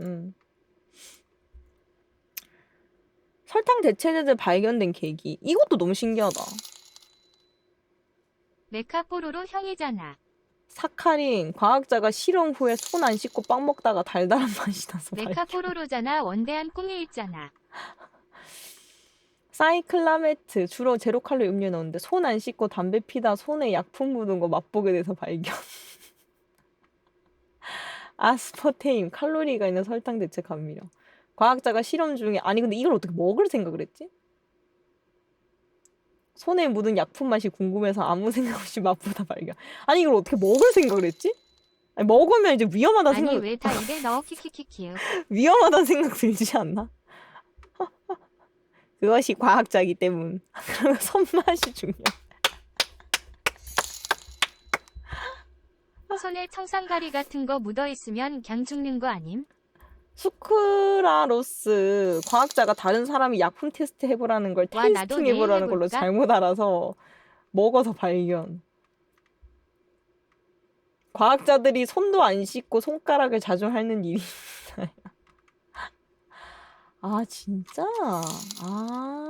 음. 설탕 대체제들 발견된 계기. 이것도 너무 신기하다. 메카포로로 형이잖아. 사카린 과학자가 실험 후에 손 안 씻고 빵 먹다가 달달한 맛이 나서 발견. 메카포로로잖아. 원대한 꿈이 있잖아. 사이클라메트 주로 제로 칼로리 음료에 넣는데 손 안 씻고 담배 피다 손에 약품 묻은 거 맛보게 돼서 발견. 아스퍼테임 칼로리가 있는 설탕 대체 감미료. 과학자가 실험 중에 아니 근데 이걸 어떻게 먹을 생각을 했지? 손에 묻은 약품 맛이 궁금해서 아무 생각 없이 맛보다 발견. 아니 이걸 어떻게 먹을 생각을 했지? 아니, 먹으면 이제 위험하다 아니 생각 왜 다 입에 넣어 키키키키. 위험하다는 생각 들지 않나? 그것이 과학자이기 때문. 그리고 손맛이 중요. 손에 청산가리 같은 거 묻어 있으면 경 죽는 거 아님? 수크라로스 과학자가 다른 사람이 약품 테스트 해보라는 걸 와, 나도 테이스팅 내일 해보라는 걸로 해볼까? 잘못 알아서 먹어서 발견. 과학자들이 손도 안 씻고 손가락을 자주 핥는 일이 있어요. 아 진짜? 아